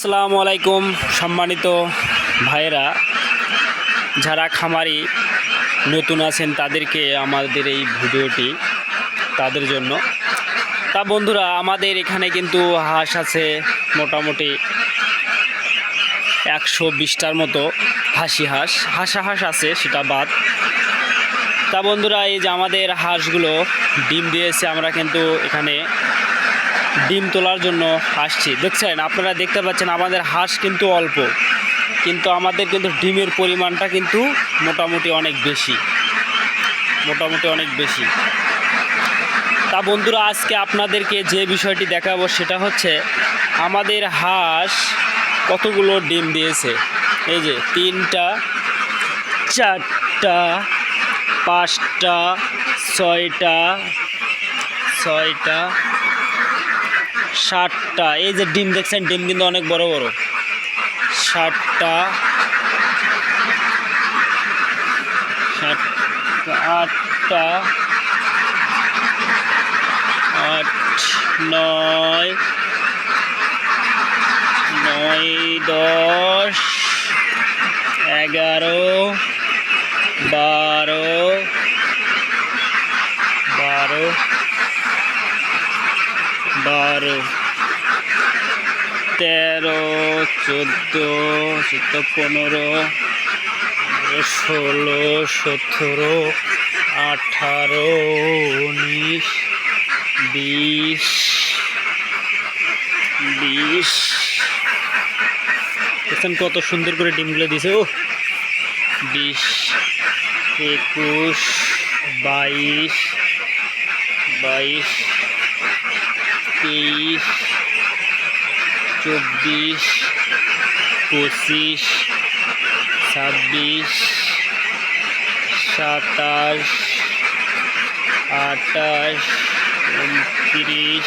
আসসালামু আলাইকুম, সম্মানিত ভাইয়েরা। যারা খামারি নতুন আছেন, তাদেরকে আমাদের এই ভিডিওটি তাদের জন্য। তা বন্ধুরা, আমাদের এখানে কিন্তু হাঁস আছে মোটামুটি একশো বিশটার মতো হাসি হাঁস। হাসা হাঁস আছে, সেটা বাদ। তা বন্ধুরা, এই যে আমাদের হাঁসগুলো ডিম দিয়েছে, আমরা কিন্তু এখানে ডিম তোলার জন্য আসছি। দেখছেন, আপনারা দেখতে পাচ্ছেন আমাদের হাঁস কিন্তু অল্প, কিন্তু আমাদের কিন্তু ডিমের পরিমাণটা কিন্তু মোটামুটি অনেক বেশি। মোটামুটি অনেক বেশি। তা বন্ধুরা, আজকে আপনাদেরকে যে বিষয়টি দেখাবো সেটা হচ্ছে, আমাদের হাঁস কতগুলো ডিম দিয়েছে? এই যে তিনটা, চারটা, পাঁচটা, ছয়টা ছয়টা ষাটটা। এই যে ডিম দেখছেন, ডিম কিন্তু অনেক বড় বড়। ষাটটা। আটটা, আট, নয় নয়, দশ, এগারো, বারো বারো বারো। তেরো, চোদ্দ চোদ্দ, পনেরো ষোলো, সতেরো, আঠারো, উনিশ, বিশ বিশ। দেখছেন কত সুন্দর করে ডিমগুলো দিছে ও বিশ, একুশ, বাইশ বাইশ তেইশ, চব্বিশ, পঁচিশ, ছাব্বিশ, সাতাশ আটাশ উনত্রিশ,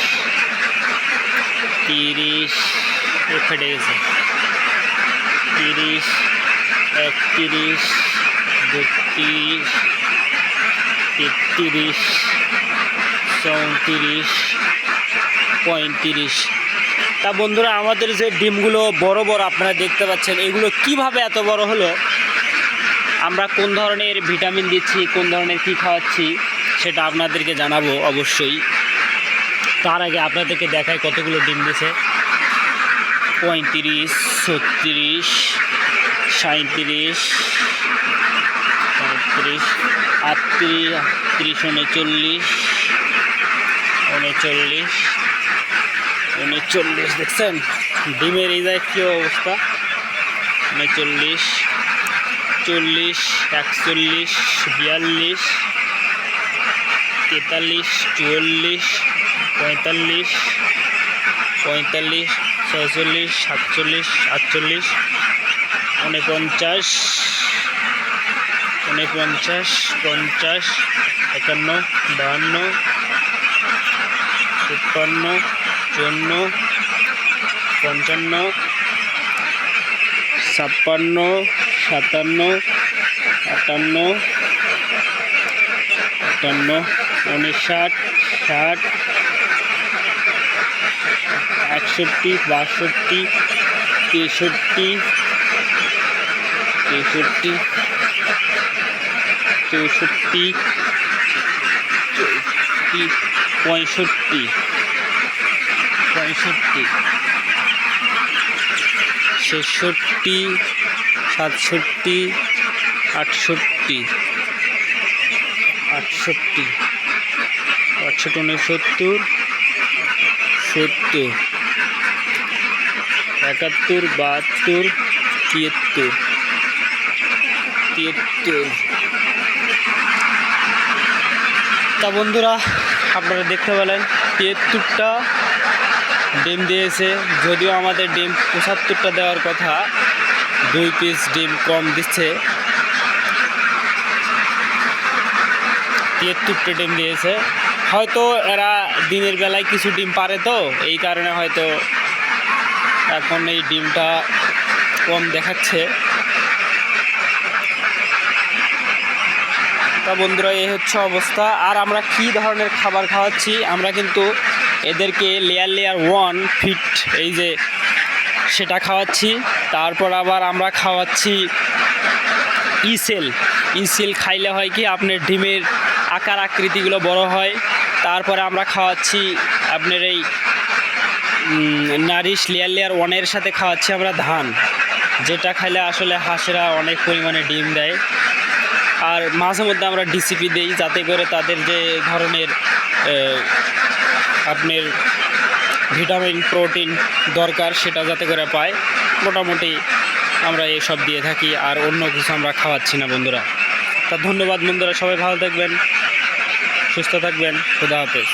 তিরিশ ফেটে গেছে। তিরিশ, একত্রিশ, বত্রিশ, তেত্রিশ, চৌত্রিশ পঁয়ত্রিশ। তা বন্ধুরা, আমাদের যে ডিমগুলো বড় বড় আপনারা দেখতে পাচ্ছেন, এগুলো কীভাবে এত বড় হলো? আমরা কোন ধরনের ভিটামিন দিচ্ছি, কোন ধরনের কী খাওয়াচ্ছি, সেটা আপনাদেরকে জানাব অবশ্যই। তার আগে আপনাদেরকে দেখায় কতগুলো ডিম দিছে পঁয়ত্রিশ, ছত্রিশ সাঁত্রিশ পঁয়ত্রিশ আটত্রিশ আটত্রিশ, উনচল্লিশ উনচল্লিশ উনচল্লিশ দেখছেন। ডিমের এই যায় কী অবস্থা। উনচল্লিশ চল্লিশ একচল্লিশ, বিয়াল্লিশ, তেতাল্লিশ, চুয়াল্লিশ, পঁয়তাল্লিশ পঁয়তাল্লিশ, ছয়চল্লিশ, সাতচল্লিশ, আটচল্লিশ উনপঞ্চাশ উনপঞ্চাশ পঞ্চাশ, একান্ন, বাহান্ন, তিপ্পান্ন চুয়ান্ন পঞ্চান্ন ছাপ্পান্ন সাতান্ন আটান্ন আটান্ন উনষাট ষাট একষট্টি বাষট্টি তেষট্টি তেষট্টি চৌষট্টি পঁয়ষট্টি। পঁয়ষট্টি। ছেষট্টি, সাতষট্টি, আটষট্টি। আটষট্টি। আটষট্টি উনসত্তর সত্তর। একাত্তর, বাহাত্তর, তিয়াত্তর। তিয়াত্তর। তা বন্ধুরা, আপনারা দেখতে পেলেন, তিয়াত্তরটা ডিম দিয়েছে। যদিও আমাদের ডিম পঁচাত্তরটা দেওয়ার কথা, দুই পিস ডিম কম দিচ্ছে। তিয়াত্তরটা ডিম দিয়েছে। হয়তো এরা দিনের বেলায় কিছু ডিম পারে তো, এই কারণে হয়তো এখন এই ডিমটা কম দেখাচ্ছে। তা বন্ধুরা, এই হচ্ছে অবস্থা। আর আমরা কি ধরনের খাবার খাওয়াচ্ছি, আমরা কিন্তু এদেরকে লেয়ার লেয়ার ওয়ান ফিট এই যে সেটা খাওয়াচ্ছি। তারপর আবার আমরা খাওয়াচ্ছি ইসেল। ইসেল খাইলে হয় কি, আপনার ডিমের আকার আকৃতিগুলো বড় হয়। তারপরে আমরা খাওয়াচ্ছি আপনার এই নারিশ লেয়ার লেয়ার ওয়ানের সাথে খাওয়াচ্ছি আমরা ধান। যেটা খাইলে আসলে হাঁসেরা অনেক পরিমাণে ডিম দেয়। আর মাঝে মধ্যে আমরা ডিসিপি দিই, যাতে করে তাদের যে ধরনের আপনার ভিটামিন, প্রোটিন দরকার সেটা যাতে করে পায়। মোটামুটি আমরা এসব দিয়ে থাকি, আর অন্য কিছু আমরা খাওয়াচ্ছি না বন্ধুরা। তা ধন্যবাদ বন্ধুরা, সবাই ভালো থাকবেন, সুস্থ থাকবেন, খুদা হাফেজ।